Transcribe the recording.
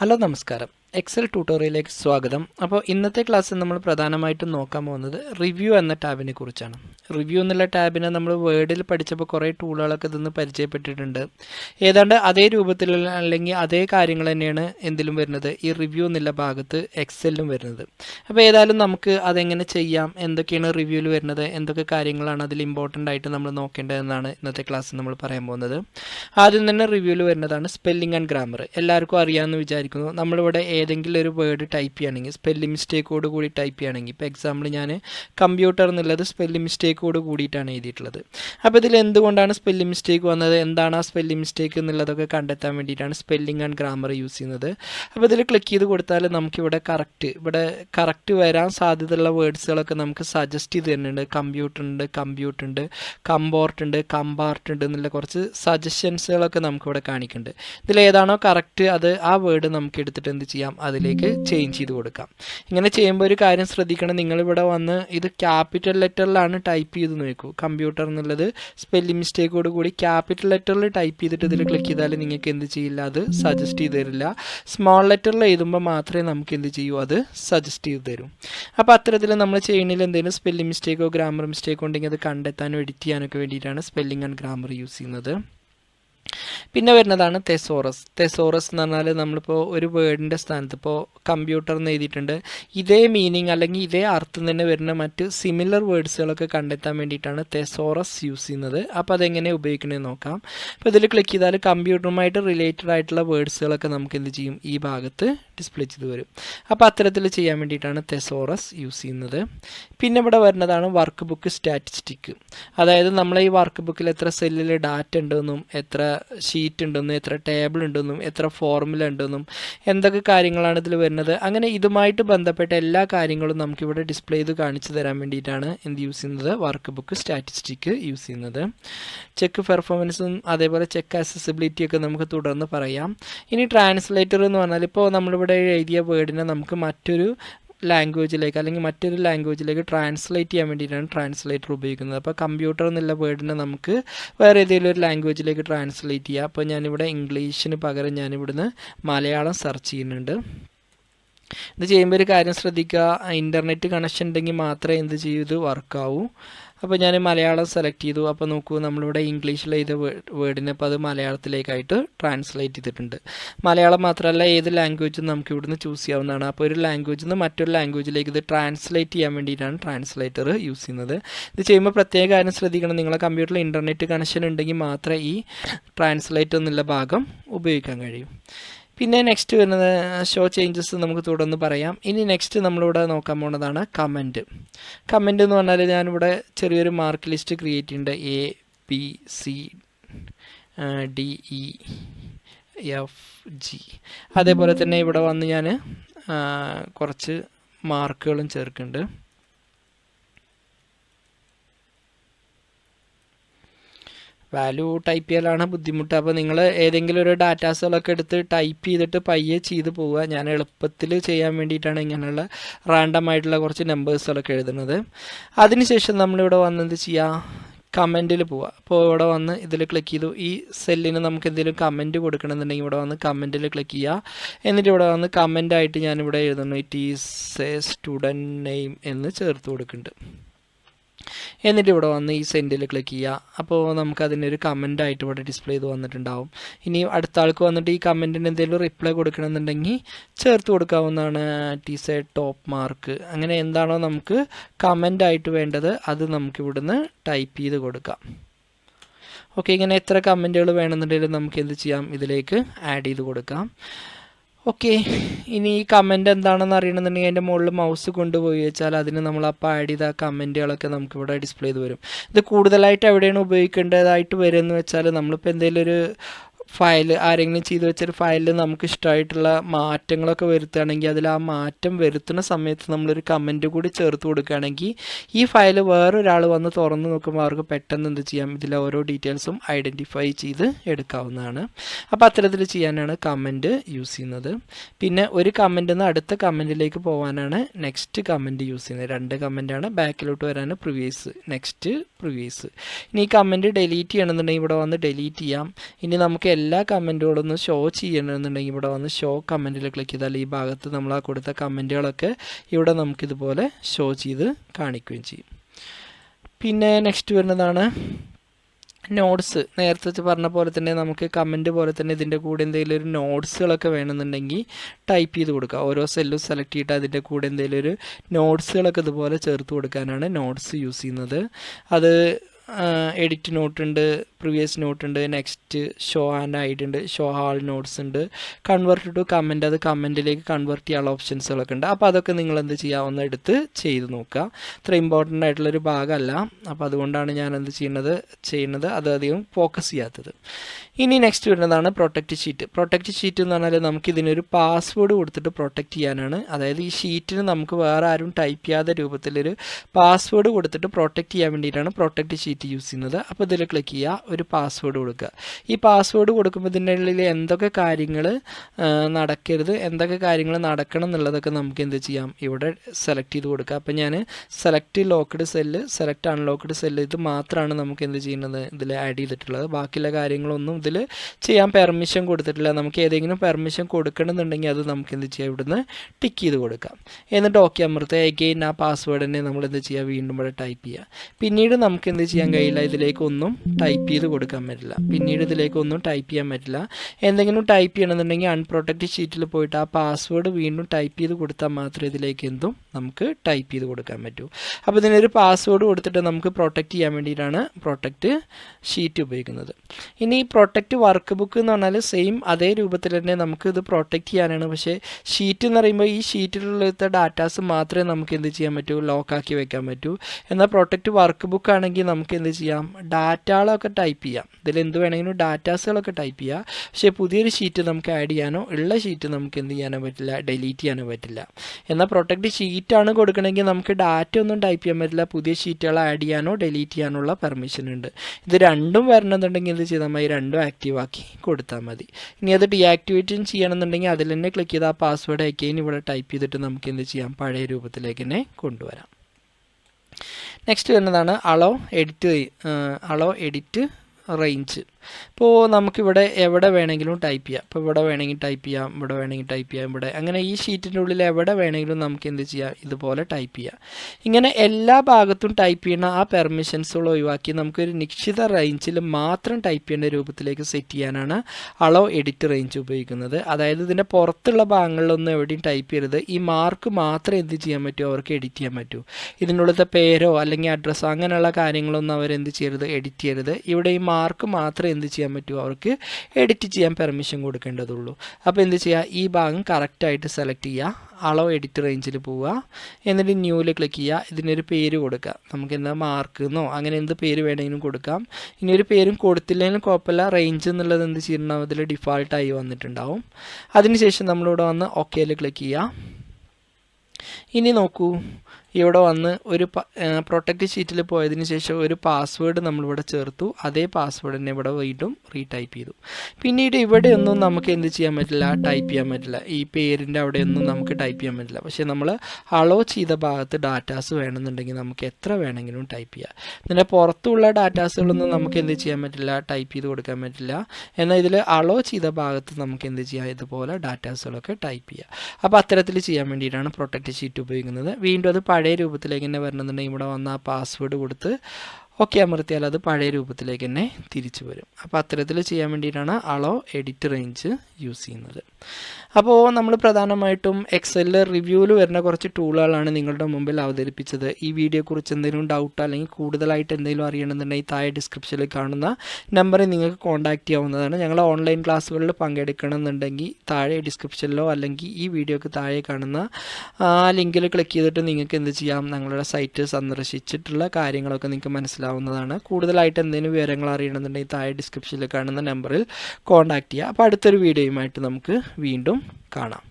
Hello നമസ്കാരം. Excel ട്യൂട്ടോറിയലിലേക്ക് സ്വാഗതം. അപ്പോൾ ഇന്നത്തെ ക്ലാസ്സിൽ നമ്മൾ പ്രധാനമായിട്ടും നോക്കാൻ പോകുന്നത് റിവ്യൂ എന്ന ടാബിനെ കുറിച്ചാണ്. റിവ്യൂ എന്നുള്ള ടാബിനെ നമ്മൾ വേർഡിൽ പഠിച്ചപ്പോൾ കുറേ ടൂളുകളൊക്കെ ഇതിന്ന് പരിചയപ്പെട്ടിട്ടുണ്ട്. ഏതാണ്ട് അതേ രൂപത്തിൽ അല്ലെങ്കിൽ അതേ കാര്യങ്ങൾ തന്നെയാണ് എന്തിലും വരുന്നത്? ഈ റിവ്യൂ എന്നുള്ള ഭാഗത്ത് എക്സലിലും വരുന്നത്. അപ്പോൾ ഏതായാലും നമുക്ക് അതെങ്ങനെ ചെയ്യാം? എന്തൊക്കെയാണ് റിവ്യൂവിൽ വരുന്നത്? എന്തൊക്കെ കാര്യങ്ങളാണ് അതിൽ ഇമ്പോർട്ടന്റ് ആയിട്ട് നമ്മൾ നോക്കേണ്ടതെന്നാണ് ഇന്നത്തെ ക്ലാസ്സിൽ നമ്മൾ പറയാൻ പോകുന്നത്. ആദ്യം തന്നെ റിവ്യൂവിൽ വരുന്നതാണ് സ്പെല്ലിംഗ് ആൻഡ് ഗ്രാമർ എല്ലാവർക്കും അറിയാമെന്ന് വിചാരിക്കുന്നു. നമ്മളിവിടെ ഏതെങ്കിലും ഒരു വേർഡ് ടൈപ്പ് ചെയ്യുകയാണെങ്കിൽ സ്പെല്ലിംഗ് മിസ്റ്റേക്കോട് കൂടി ടൈപ്പ് ചെയ്യുകയാണെങ്കിൽ ഇപ്പോൾ എക്സാമ്പിൾ ഞാൻ കമ്പ്യൂട്ടർ എന്നുള്ളത് സ്പെല്ലിംഗ് മിസ്റ്റേക്കോട് കൂടിയിട്ടാണ് എഴുതിയിട്ടുള്ളത്. അപ്പോൾ ഇതിൽ എന്തുകൊണ്ടാണ് സ്പെല്ലിംഗ് മിസ്റ്റേക്ക് വന്നത്? എന്താണ് ആ സ്പെല്ലിംഗ് മിസ്റ്റേക്ക് എന്നുള്ളതൊക്കെ കണ്ടെത്താൻ വേണ്ടിയിട്ടാണ് സ്പെല്ലിംഗ് ആൻഡ് ഗ്രാമർ യൂസ് ചെയ്യുന്നത്. അപ്പോൾ ഇതിൽ ക്ലിക്ക് ചെയ്ത് കൊടുത്താൽ നമുക്കിവിടെ കറക്റ്റ് ഇവിടെ കറക്റ്റ് വരാൻ സാധ്യതയുള്ള വേർഡ്സുകളൊക്കെ നമുക്ക് സജസ്റ്റ് ചെയ്ത് തരുന്നുണ്ട്. കമ്പ്യൂട്ടർ ഉണ്ട് കമ്പ്യൂട്ടർ ഉണ്ട് കമ്പോർട്ട് ഉണ്ട് കമ്പാർട്ട് ഉണ്ട് എന്നുള്ള കുറച്ച് സജഷൻസുകളൊക്കെ നമുക്കിവിടെ കാണിക്കുന്നുണ്ട്. ഇതിൽ ഏതാണോ കറക്റ്റ് അത് ആ വേർഡ് നമുക്ക് എടുത്തിട്ട് എന്ത് ചെയ്യാം? അതിലേക്ക് ചേഞ്ച് ചെയ്ത് കൊടുക്കാം. ഇങ്ങനെ ചെയ്യുമ്പോൾ ഒരു കാര്യം ശ്രദ്ധിക്കണം. നിങ്ങളിവിടെ വന്ന് ഇത് ക്യാപിറ്റൽ ലെറ്ററിലാണ് ടൈപ്പ് ചെയ്ത് നോക്കൂ. കമ്പ്യൂട്ടർ എന്നുള്ളത് സ്പെല്ലിംഗ് മിസ്റ്റേക്കോട് കൂടി ക്യാപിറ്റൽ ലെറ്ററിൽ ടൈപ്പ് ചെയ്തിട്ട് ഇതിൽ ക്ലിക്ക് ചെയ്താൽ നിങ്ങൾക്ക് എന്ത് ചെയ്യില്ല? അത് സജസ്റ്റ് ചെയ്ത് തരില്ല. സ്മോൾ ലെറ്ററിൽ എഴുതുമ്പോൾ മാത്രമേ നമുക്ക് എന്ത് ചെയ്യൂ? അത് സജസ്റ്റ് ചെയ്ത് തരും. അപ്പോൾ അത്തരത്തിൽ നമ്മൾ ചെയ്യണതിൽ എന്തെങ്കിലും സ്പെല്ലിംഗ് മിസ്റ്റേക്കോ ഗ്രാമർ മിസ്റ്റേക്കോ ഉണ്ടെങ്കിൽ അത് കണ്ടെത്താനോ എഡിറ്റ് ചെയ്യാനൊക്കെ വേണ്ടിയിട്ടാണ് സ്പെല്ലിംഗ് ആൻഡ് ഗ്രാമർ യൂസ് ചെയ്യുന്നത്. പിന്നെ വരുന്നതാണ് തെസോറസ് തെസോറസ് എന്ന് പറഞ്ഞാൽ നമ്മളിപ്പോൾ ഒരു വേർഡിന്റെ സ്ഥാനത്ത് ഇപ്പോൾ കമ്പ്യൂട്ടർ എന്ന് എഴുതിയിട്ടുണ്ട്. ഇതേ മീനിങ് അല്ലെങ്കിൽ ഇതേ അർത്ഥം തന്നെ വരുന്ന മറ്റ് സിമിലർ വേർഡ്സുകളൊക്കെ കണ്ടെത്താൻ വേണ്ടിയിട്ടാണ് തെസോറസ് യൂസ് ചെയ്യുന്നത്. അപ്പോൾ അതെങ്ങനെ ഉപയോഗിക്കണമെന്ന് നോക്കാം. അപ്പോൾ ഇതിൽ ക്ലിക്ക് ചെയ്താൽ കമ്പ്യൂട്ടറുമായിട്ട് റിലേറ്റഡ് ആയിട്ടുള്ള വേർഡ്സുകളൊക്കെ നമുക്ക് എന്ത് ചെയ്യും? ഈ ഭാഗത്ത് ഡിസ്പ്ലേ ചെയ്ത് വരും. അപ്പോൾ അത്തരത്തിൽ ചെയ്യാൻ വേണ്ടിയിട്ടാണ് തെസോറസ് യൂസ് ചെയ്യുന്നത്. പിന്നെ ഇവിടെ വരുന്നതാണ് വർക്ക് ബുക്ക് സ്റ്റാറ്റിസ്റ്റിക് അതായത് നമ്മളെ ഈ വർക്ക് ബുക്കിൽ എത്ര സെല്ലിൽ ഡാറ്റ ഉണ്ടെന്നും എത്ര ഷീറ്റ് ഉണ്ടെന്നും എത്ര ടേബിൾ ഉണ്ടെന്നും എത്ര ഫോർമുല ഉണ്ടെന്നും എന്തൊക്കെ കാര്യങ്ങളാണ് ഇതിൽ വരുന്നത്. അങ്ങനെ ഇതുമായിട്ട് ബന്ധപ്പെട്ട എല്ലാ കാര്യങ്ങളും നമുക്കിവിടെ ഡിസ്പ്ലേ ചെയ്ത് കാണിച്ചു തരാൻ വേണ്ടിയിട്ടാണ് എന്ത് യൂസ് ചെയ്യുന്നത്? വർക്ക് ബുക്ക് സ്റ്റാറ്റിസ്റ്റിക് യൂസ് ചെയ്യുന്നത് ചെക്ക് പെർഫോമൻസും അതേപോലെ ചെക്ക് അക്സസിബിലിറ്റി ഒക്കെ നമുക്ക് തുടർന്ന് പറയാം. ഇനി ട്രാൻസ്ലേറ്റർ എന്ന് പറഞ്ഞാൽ ഇപ്പോൾ നമ്മളിവിടെ എഴുതിയ വേർഡിനെ നമുക്ക് മറ്റൊരു ലാംഗ്വേജിലേക്ക് അല്ലെങ്കിൽ മറ്റൊരു ലാംഗ്വേജിലേക്ക് ട്രാൻസ്ലേറ്റ് ചെയ്യാൻ വേണ്ടിയിട്ടാണ് ട്രാൻസ്ലേറ്റർ ഉപയോഗിക്കുന്നത്. അപ്പോൾ കമ്പ്യൂട്ടർ എന്നുള്ള വേർഡിനെ നമുക്ക് വേറെ ഏതെങ്കിലും ഒരു ലാംഗ്വേജിലേക്ക് ട്രാൻസ്ലേറ്റ് ചെയ്യാം. അപ്പോൾ ഞാനിവിടെ ഇംഗ്ലീഷിന് പകരം ഞാനിവിടുന്ന് മലയാളം സെർച്ച് ചെയ്യുന്നുണ്ട്. ഇത് ചെയ്യുമ്പോൾ ഒരു കാര്യം ശ്രദ്ധിക്കുക. ഇന്റർനെറ്റ് കണക്ഷൻ ഉണ്ടെങ്കിൽ മാത്രമേ എന്ത് ചെയ്യൂ? ഇത് വർക്കാവൂ അപ്പോൾ ഞാൻ മലയാളം സെലക്ട് ചെയ്തു. അപ്പോൾ നോക്കൂ നമ്മളിവിടെ ഇംഗ്ലീഷിൽ എഴുതിയ വേർഡിനെ അപ്പോൾ അത് മലയാളത്തിലേക്കായിട്ട് ട്രാൻസ്ലേറ്റ് ചെയ്തിട്ടുണ്ട്. മലയാളം മാത്രമല്ല ഏത് ലാംഗ്വേജും നമുക്ക് ഇവിടുന്ന് ചൂസ് ചെയ്യാവുന്നതാണ്. അപ്പോൾ ഒരു ലാംഗ്വേജിൽ നിന്ന് മറ്റൊരു ലാംഗ്വേജിലേക്ക് ഇത് ട്രാൻസ്ലേറ്റ് ചെയ്യാൻ വേണ്ടിയിട്ടാണ് ട്രാൻസ്ലേറ്റർ യൂസ് ചെയ്യുന്നത്. ഇത് ചെയ്യുമ്പോൾ പ്രത്യേക കാര്യം ശ്രദ്ധിക്കണം. നിങ്ങളെ കമ്പ്യൂട്ടറിൽ ഇന്റർനെറ്റ് കണക്ഷൻ ഉണ്ടെങ്കിൽ മാത്രമേ ഈ ട്രാൻസ്ലേറ്റ് എന്നുള്ള ഭാഗം ഉപയോഗിക്കാൻ കഴിയൂ. പിന്നെ നെക്സ്റ്റ് വരുന്നത് ഷോ ചേഞ്ചസ് നമുക്ക് തുടർന്ന് പറയാം. ഇനി നെക്സ്റ്റ് നമ്മളിവിടെ നോക്കാൻ പോകുന്നതാണ് കമന്റ് കമന്റ് എന്ന് പറഞ്ഞാൽ ഞാനിവിടെ ചെറിയൊരു മാർക്ക് ലിസ്റ്റ് ക്രിയേറ്റ് ചെയ്യുന്നുണ്ട് A B C D E F G അതേപോലെ തന്നെ ഇവിടെ വന്ന് ഞാൻ കുറച്ച് മാർക്കുകളും ചേർക്കുന്നുണ്ട്. വാല്യൂ ടൈപ്പ് ചെയ്യലാണ് ബുദ്ധിമുട്ട്. അപ്പോൾ നിങ്ങൾ ഏതെങ്കിലും ഒരു ഡാറ്റാസുകളൊക്കെ എടുത്ത് ടൈപ്പ് ചെയ്തിട്ട് പയ്യെ ചെയ്ത് പോവുക. ഞാൻ എളുപ്പത്തിൽ ചെയ്യാൻ വേണ്ടിയിട്ടാണ് ഇങ്ങനെയുള്ള റാൻഡം ആയിട്ടുള്ള കുറച്ച് നമ്പേഴ്സുകളൊക്കെ എഴുതുന്നത്. അതിനുശേഷം നമ്മളിവിടെ വന്നത് ചെയ്യുക കമന്റിൽ പോവുക. അപ്പോൾ ഇവിടെ വന്ന് ഇതിൽ ക്ലിക്ക് ചെയ്തു. ഈ സെല്ലിന് നമുക്ക് എന്തെങ്കിലും കമന്റ് കൊടുക്കണമെന്നുണ്ടെങ്കിൽ ഇവിടെ വന്ന് കമന്റിൽ ക്ലിക്ക് ചെയ്യുക. എന്നിട്ട് ഇവിടെ വന്ന് കമന്റായിട്ട് ഞാനിവിടെ എഴുതുന്നു. It is a student name എന്ന് ചേർത്ത് കൊടുക്കുന്നുണ്ട്. എന്നിട്ട് ഇവിടെ വന്ന് ഈ സെൻഡിൽ ക്ലിക്ക് ചെയ്യുക. അപ്പോൾ നമുക്ക് അതിനൊരു കമന്റ് ആയിട്ട് ഇവിടെ ഡിസ്പ്ലേ ചെയ്ത് വന്നിട്ടുണ്ടാവും. ഇനി അടുത്ത ആൾക്ക് വന്നിട്ട് ഈ കമന്റിന് എന്തെങ്കിലും റിപ്ലൈ കൊടുക്കണമെന്നുണ്ടെങ്കിൽ ചേർത്ത് കൊടുക്കാവുന്നതാണ് ടി സെ ടോപ്പ് മാർക്ക് അങ്ങനെ എന്താണോ നമുക്ക് കമന്റ് ആയിട്ട് വേണ്ടത് അത് നമുക്ക് ഇവിടുന്ന് ടൈപ്പ് ചെയ്ത് കൊടുക്കാം. ഓക്കെ ഇങ്ങനെ എത്ര കമന്റുകൾ വേണമെന്നുണ്ടെങ്കിലും നമുക്ക് എന്ത് ചെയ്യാം? ഇതിലേക്ക് ആഡ് ചെയ്ത് കൊടുക്കാം. ഓക്കെ ഇനി ഈ കമന്റ് എന്താണെന്ന് അറിയണമെന്നുണ്ടെങ്കിൽ അതിന്റെ മുകളിൽ മൗസ് കൊണ്ടുപോയി വെച്ചാൽ അതിന് നമ്മൾ അപ്പോൾ ആഡ് ചെയ്ത കമന്റുകളൊക്കെ നമുക്കിവിടെ ഡിസ്പ്ലേ ചെയ്ത് വരും. ഇത് കൂടുതലായിട്ട് എവിടെയാണ് ഉപയോഗിക്കേണ്ടതായിട്ട് വരുമെന്ന് വെച്ചാൽ നമ്മളിപ്പോൾ എന്തെങ്കിലും ഒരു ഫയൽ ആരെങ്കിലും ചെയ്തു വെച്ചൊരു ഫയലിൽ നമുക്ക് ഇഷ്ടമായിട്ടുള്ള മാറ്റങ്ങളൊക്കെ വരുത്തുകയാണെങ്കിൽ അതിൽ ആ മാറ്റം വരുത്തുന്ന സമയത്ത് നമ്മളൊരു കമന്റ് കൂടി ചേർത്ത് കൊടുക്കുകയാണെങ്കിൽ ഈ ഫയൽ വേറൊരാൾ വന്ന് തുറന്ന് നോക്കുമ്പോൾ അവർക്ക് പെട്ടെന്ന് എന്ത് ചെയ്യാം? ഇതിലെ ഓരോ ഡീറ്റെയിൽസും ഐഡന്റിഫൈ ചെയ്ത് എടുക്കാവുന്നതാണ്. അപ്പോൾ അത്തരത്തിൽ ചെയ്യാനാണ് കമന്റ് യൂസ് ചെയ്യുന്നത്. പിന്നെ ഒരു കമന്റിൽ നിന്ന് അടുത്ത കമന്റിലേക്ക് പോകാനാണ് നെക്സ്റ്റ് കമന്റ് യൂസ് ചെയ്യുന്നത്. രണ്ട് കമന്റാണ് ബാക്കിലോട്ട് വരാൻ പ്രിവ്യൂസ് നെക്സ്റ്റ് പ്രിവ്യൂസ് ഇനി ഈ കമന്റ് ഡെലീറ്റ് ചെയ്യണമെന്നുണ്ടെങ്കിൽ ഇവിടെ വന്ന് ഡെലീറ്റ് ചെയ്യാം. ഇനി നമുക്ക് എല്ലാ കമന്റുകളും ഒന്ന് ഷോ ചെയ്യണമെന്നുണ്ടെങ്കിൽ ഇവിടെ വന്ന് ഷോ കമന്റിൽ ക്ലിക്ക് ചെയ്താൽ ഈ ഭാഗത്ത് നമ്മൾ ആ കൊടുത്ത കമന്റുകളൊക്കെ ഇവിടെ നമുക്കിതുപോലെ ഷോ ചെയ്ത് കാണിക്കുകയും ചെയ്യും. പിന്നെ നെക്സ്റ്റ് വരുന്നതാണ് നോട്ട്സ് നേരത്തെ പറഞ്ഞ പോലെ തന്നെ നമുക്ക് കമന്റ് പോലെ തന്നെ ഇതിന്റെ കൂടെ എന്തെങ്കിലും ഒരു നോട്ട്സുകളൊക്കെ വേണമെന്നുണ്ടെങ്കിൽ ടൈപ്പ് ചെയ്ത് കൊടുക്കുക. ഓരോ സെല്ലും സെലക്ട് ചെയ്തിട്ട് അതിന്റെ കൂടെ എന്തെങ്കിലും ഒരു നോട്ട്സുകളൊക്കെ ഇതുപോലെ ചേർത്ത് കൊടുക്കാനാണ് നോട്ട്സ് യൂസ് ചെയ്യുന്നത്. അത് എഡിറ്റ് നോട്ട് ഉണ്ട്. പ്രീവിയസ് നോട്ട് ഉണ്ട് നെക്സ്റ്റ് ഷോ ആൻഡ് ഐഡ് ഉണ്ട് ഷോ ഹാൾ നോട്ട്സ് ഉണ്ട്. കൺവേർട്ട് ടു കമന്റ് അത് കമന്റിലേക്ക് കൺവേർട്ട് ചെയ്യാനുള്ള ഓപ്ഷൻസുകളൊക്കെ ഉണ്ട്. അപ്പോൾ അതൊക്കെ നിങ്ങൾ എന്ത് ചെയ്യാവുന്ന എടുത്ത് ചെയ്ത് നോക്കുക. ഇത്ര ഇമ്പോർട്ടന്റ് ആയിട്ടുള്ളൊരു ഭാഗമല്ല. അപ്പോൾ അതുകൊണ്ടാണ് ഞാൻ എന്ത് ചെയ്യുന്നത്? ചെയ്യുന്നത് അത് അധികം ഫോക്കസ് ചെയ്യാത്തത്. ഇനി നെക്സ്റ്റ് വരുന്നതാണ് പ്രൊട്ടക്റ്റ് ഷീറ്റ് പ്രൊട്ടക്റ്റ് ഷീറ്റ് എന്ന് പറഞ്ഞാൽ നമുക്ക് ഇതിനൊരു പാസ്വേഡ് കൊടുത്തിട്ട് പ്രൊട്ടക്റ്റ് ചെയ്യാനാണ്. അതായത് ഈ ഷീറ്റിന് നമുക്ക് വേറെ ആരും ടൈപ്പ് ചെയ്യാത്ത രൂപത്തിലൊരു പാസ്വേഡ് കൊടുത്തിട്ട് പ്രൊട്ടക്റ്റ് ചെയ്യാൻ വേണ്ടിയിട്ടാണ് പ്രൊട്ടക്റ്റ് ഷീറ്റ് യൂസ് ചെയ്യുന്നത്. അപ്പോൾ ഇതിൽ ക്ലിക്ക് ചെയ്യുക. ഒരു പാസ്വേഡ് കൊടുക്കുക ഈ പാസ്വേഡ് കൊടുക്കുമ്പോൾ ഇതിന്റെ ഉള്ളിൽ എന്തൊക്കെ കാര്യങ്ങൾ നടക്കരുത് എന്തൊക്കെ കാര്യങ്ങൾ നടക്കണം എന്നുള്ളതൊക്കെ നമുക്ക് എന്ത് ചെയ്യാം? ഇവിടെ സെലക്ട് ചെയ്ത് കൊടുക്കുക അപ്പോൾ ഞാൻ select locked cell select unlocked cell ഇത് മാത്രമാണ് നമുക്ക് എന്ത് ചെയ്യുന്നത് ഇതിൽ ആഡ് ചെയ്തിട്ടുള്ളത്. ബാക്കിയുള്ള കാര്യങ്ങളൊന്നും ഇതിൽ ചെയ്യാൻ പെർമിഷൻ കൊടുത്തിട്ടില്ല. നമുക്ക് ഏതെങ്കിലും പെർമിഷൻ കൊടുക്കണമെന്നുണ്ടെങ്കിൽ അത് നമുക്ക് എന്ത് ചെയ്യാം? ഇവിടുന്ന് ടിക്ക് ചെയ്ത് കൊടുക്കാം. എന്നിട്ട് ഓക്കെ അമൃത എഗെയിൻ ആ പാസ്വേഡ് തന്നെ നമ്മൾ എന്ത് ചെയ്യുക? വീണ്ടും ഇവിടെ ടൈപ്പ് ചെയ്യുക. പിന്നീട് നമുക്ക് എന്ത് ചെയ്യാൻ കഴിയില്ല? ഇതിലേക്കൊന്നും ടൈപ്പ് ചെയ്ത് കൊടുക്കാൻ പറ്റില്ല. പിന്നീട് ഇതിലേക്കൊന്നും ടൈപ്പ് ചെയ്യാൻ പറ്റില്ല. എന്തെങ്കിലും ടൈപ്പ് ചെയ്യണമെന്നുണ്ടെങ്കിൽ അൺപ്രൊട്ടക്റ്റഡ് ഷീറ്റിൽ പോയിട്ട് ആ പാസ്വേഡ് വീണ്ടും ടൈപ്പ് ചെയ്ത് കൊടുത്താൽ മാത്രമേ ഇതിലേക്ക് എന്തും നമുക്ക് ടൈപ്പ് ചെയ്ത് കൊടുക്കാൻ പറ്റൂ. അപ്പോൾ ഇതിനൊരു പാസ്വേഡ് കൊടുത്തിട്ട് നമുക്ക് പ്രൊട്ടക്റ്റ് ചെയ്യാൻ വേണ്ടിയിട്ടാണ് പ്രൊട്ടക്റ്റ് ഷീറ്റ് ഉപയോഗിക്കുന്നത്. ഇനി പ്രൊട്ടക്റ്റ് വർക്ക് ബുക്ക് എന്ന് പറഞ്ഞാൽ സെയിം അതേ രൂപത്തിൽ തന്നെ നമുക്ക് ഇത് പ്രൊട്ടക്റ്റ് ചെയ്യാനാണ്. പക്ഷേ ഷീറ്റ് എന്ന് പറയുമ്പോൾ ഈ ഷീറ്റിലുള്ള ഡാറ്റാസ് മാത്രമേ നമുക്ക് എന്ത് ചെയ്യാൻ പറ്റൂ? ലോക്കാക്കി വെക്കാൻ പറ്റൂ. എന്നാൽ പ്രൊട്ടക്റ്റ് വർക്ക് ബുക്ക് ആണെങ്കിൽ നമുക്ക് എന്ത് ചെയ്യാം? ഡാറ്റകളൊക്കെ ടൈപ്പ് ചെയ്യാം. ഇതിൽ എന്ത് വേണമെങ്കിലും ഡാറ്റാസുകളൊക്കെ ടൈപ്പ് ചെയ്യാം. പക്ഷേ പുതിയൊരു ഷീറ്റ് നമുക്ക് ആഡ് ചെയ്യാനോ ഉള്ള ഷീറ്റ് നമുക്ക് എന്ത് ചെയ്യാനോ പറ്റില്ല ഡെലീറ്റ് ചെയ്യാനോ പറ്റില്ല. എന്നാൽ പ്രൊട്ടക്റ്റ് ഷീറ്റാണ് കൊടുക്കണമെങ്കിൽ നമുക്ക് ഡാറ്റ ഒന്നും ടൈപ്പ് ചെയ്യാൻ പറ്റില്ല. പുതിയ ഷീറ്റുകൾ ആഡ് ചെയ്യാനോ ഡിലീറ്റ് ചെയ്യാനുള്ള പെർമിഷൻ ഉണ്ട്. ഇത് രണ്ടും വരണമെന്നുണ്ടെങ്കിൽ എന്ത് ചെയ്താൽ മതി? രണ്ടും ആക്റ്റീവ് ആക്കി കൊടുത്താൽ മതി. ഇനി അത് ഡീആക്ടിവേറ്റും ചെയ്യണമെന്നുണ്ടെങ്കിൽ അതിൽ തന്നെ ക്ലിക്ക് ചെയ്ത് ആ പാസ്വേഡ് അയക്കുകയും ഇവിടെ ടൈപ്പ് ചെയ്തിട്ട് നമുക്ക് എന്ത് ചെയ്യാം? പഴയ രൂപത്തിലേക്ക് തന്നെ കൊണ്ടുവരാം. നെക്സ്റ്റ് വരുന്നതാണ് allow edit allow edit range ഇപ്പോൾ നമുക്കിവിടെ എവിടെ വേണമെങ്കിലും ടൈപ്പ് ചെയ്യാം. ഇപ്പോൾ ഇവിടെ വേണമെങ്കിൽ ടൈപ്പ് ചെയ്യാം ഇവിടെ വേണമെങ്കിൽ ടൈപ്പ് ചെയ്യാം ഇവിടെ. അങ്ങനെ ഈ ഷീറ്റിന്റെ ഉള്ളിൽ എവിടെ വേണമെങ്കിലും നമുക്ക് എന്ത് ചെയ്യാം? ഇതുപോലെ ടൈപ്പ് ചെയ്യാം. ഇങ്ങനെ എല്ലാ ഭാഗത്തും ടൈപ്പ് ചെയ്യുന്ന ആ പെർമിഷൻസുകൾ ഒഴിവാക്കി നമുക്കൊരു നിശ്ചിത റേഞ്ചിൽ മാത്രം ടൈപ്പ് ചെയ്യേണ്ട രൂപത്തിലേക്ക് സെറ്റ് ചെയ്യാനാണ് അളോ എഡിറ്റ് റേഞ്ച് ഉപയോഗിക്കുന്നത്. അതായത് ഇതിന്റെ പുറത്തുള്ള ഭാഗങ്ങളിലൊന്നും എവിടെയും ടൈപ്പ് ചെയ്യരുത്. ഈ മാർക്ക് മാത്രം എന്ത് ചെയ്യാൻ പറ്റുമോ അവർക്ക് എഡിറ്റ് ചെയ്യാൻ പറ്റൂ. ഇതിനുള്ളത്തെ പേരോ അല്ലെങ്കിൽ അഡ്രസ്സോ അങ്ങനെയുള്ള കാര്യങ്ങളൊന്നും അവരെന്ത് ചെയ്യരുത്? എഡിറ്റ് ചെയ്യരുത്. ഇവിടെ ഈ മാർക്ക് മാത്രം എന്ത് ചെയ്യാൻ പറ്റുമോ അവർക്ക് എഡിറ്റ് ചെയ്യാൻ പെർമിഷൻ കൊടുക്കേണ്ടതുള്ളൂ. അപ്പോൾ എന്ത് ചെയ്യുക ഈ ഭാഗം കറക്റ്റായിട്ട് സെലക്ട് ചെയ്യുക അളവ് എഡിറ്റ് റേഞ്ചിൽ പോവുക എന്നിട്ട് ന്യൂവിൽ ക്ലിക്ക് ചെയ്യുക ഇതിനൊരു പേര് കൊടുക്കുക നമുക്ക് എന്താ? മാർക്ക് എന്നോ അങ്ങനെ എന്ത് പേര് വേണമെങ്കിലും കൊടുക്കാം. ഇനി ഒരു പേരും കൊടുത്തില്ലെങ്കിലും കുഴപ്പമില്ല. റേഞ്ച് എന്നുള്ളത് എന്ത് ചെയ്തിട്ടുണ്ടാവും ഇതിൽ ഡിഫാൾട്ടായി വന്നിട്ടുണ്ടാവും. അതിനുശേഷം നമ്മളിവിടെ വന്ന് ഓക്കെയിൽ ക്ലിക്ക് ചെയ്യുക ഇനി നോക്കൂ. ഇവിടെ വന്ന് ഒരു പ്രൊട്ടക്റ്റ് ഷീറ്റിൽ പോയതിന് ശേഷം ഒരു പാസ്വേഡ് നമ്മളിവിടെ ചേർത്തു. അതേ പാസ്വേഡ് തന്നെ ഇവിടെ വീണ്ടും റീടൈപ്പ് ചെയ്തു. പിന്നീട് ഇവിടെ ഒന്നും നമുക്ക് എന്ത് ചെയ്യാൻ പറ്റില്ല ടൈപ്പ് ചെയ്യാൻ പറ്റില്ല. ഈ പേരിന്റെ അവിടെ ഒന്നും നമുക്ക് ടൈപ്പ് ചെയ്യാൻ പറ്റില്ല. പക്ഷേ നമ്മൾ അളോ ചെയ്ത ഭാഗത്ത് ഡാറ്റാസ് വേണമെന്നുണ്ടെങ്കിൽ നമുക്ക് എത്ര വേണമെങ്കിലും ടൈപ്പ് ചെയ്യാം. ഇതിന്റെ പുറത്തുള്ള ഡാറ്റാസുകളൊന്നും നമുക്ക് എന്ത് ചെയ്യാൻ പറ്റില്ല ടൈപ്പ് ചെയ്ത് കൊടുക്കാൻ പറ്റില്ല. എന്നാൽ ഇതിൽ അളോ ചെയ്ത ഭാഗത്ത് നമുക്ക് എന്ത് ചെയ്യാം? ഇതുപോലെ ഡാറ്റാസുകളൊക്കെ ടൈപ്പ് ചെയ്യാം. അപ്പോൾ അത്തരത്തിൽ ചെയ്യാൻ വേണ്ടിയിട്ടാണ് പ്രൊട്ടക്റ്റ് ഷീറ്റ് ഉപയോഗിക്കുന്നത്. വീണ്ടും അത് പഴയ രൂപത്തിലേക്ക് തന്നെ വരണമെന്നുണ്ടെങ്കിൽ ഇവിടെ വന്ന ആ പാസ്വേഡ് കൊടുത്ത് ഓക്കെ അമർത്തിയാൽ അത് പഴയ രൂപത്തിലേക്ക് തന്നെ തിരിച്ചു വരും. അപ്പോൾ അത്തരത്തിൽ ചെയ്യാൻ വേണ്ടിയിട്ടാണ് അളോ എഡിറ്റ് റേഞ്ച് യൂസ് ചെയ്യുന്നത്. അപ്പോൾ നമ്മൾ പ്രധാനമായിട്ടും എക്സലിൽ റിവ്യൂവിൽ വരുന്ന കുറച്ച് ടൂളുകളാണ് നിങ്ങളുടെ മുമ്പിൽ അവതരിപ്പിച്ചത്. ഈ വീഡിയോയെക്കുറിച്ച് എന്തെങ്കിലും ഡൗട്ട് അല്ലെങ്കിൽ കൂടുതലായിട്ട് എന്തെങ്കിലും അറിയണമെന്നുണ്ടെങ്കിൽ താഴെ ഡിസ്ക്രിപ്ഷനിൽ കാണുന്ന നമ്പറിൽ നിങ്ങൾക്ക് കോൺടാക്റ്റ് ചെയ്യാവുന്നതാണ്. ഞങ്ങൾ ഓൺലൈൻ ക്ലാസ്സുകളിൽ പങ്കെടുക്കണമെന്നുണ്ടെങ്കിൽ താഴെ ഡിസ്ക്രിപ്ഷനിലോ അല്ലെങ്കിൽ ഈ വീഡിയോക്ക് താഴെ കാണുന്ന ലിങ്കിൽ ക്ലിക്ക് ചെയ്തിട്ട് നിങ്ങൾക്ക് എന്ത് ചെയ്യാം? ഞങ്ങളുടെ സൈറ്റ് സന്ദർശിച്ചിട്ടുള്ള കാര്യങ്ങളൊക്കെ നിങ്ങൾക്ക് മനസ്സിലാവുന്നതാണ് കൂടുതലായിട്ട് എന്തെങ്കിലും വിവരങ്ങൾ അറിയണമെന്നുണ്ടെങ്കിൽ താഴെ ഡിസ്ക്രിപ്ഷനിൽ കാണുന്ന നമ്പറിൽ കോൺടാക്റ്റ് ചെയ്യുക അപ്പോൾ അടുത്തൊരു വീഡിയോയുമായിട്ട് നമുക്ക് വീണ്ടും കാണാം.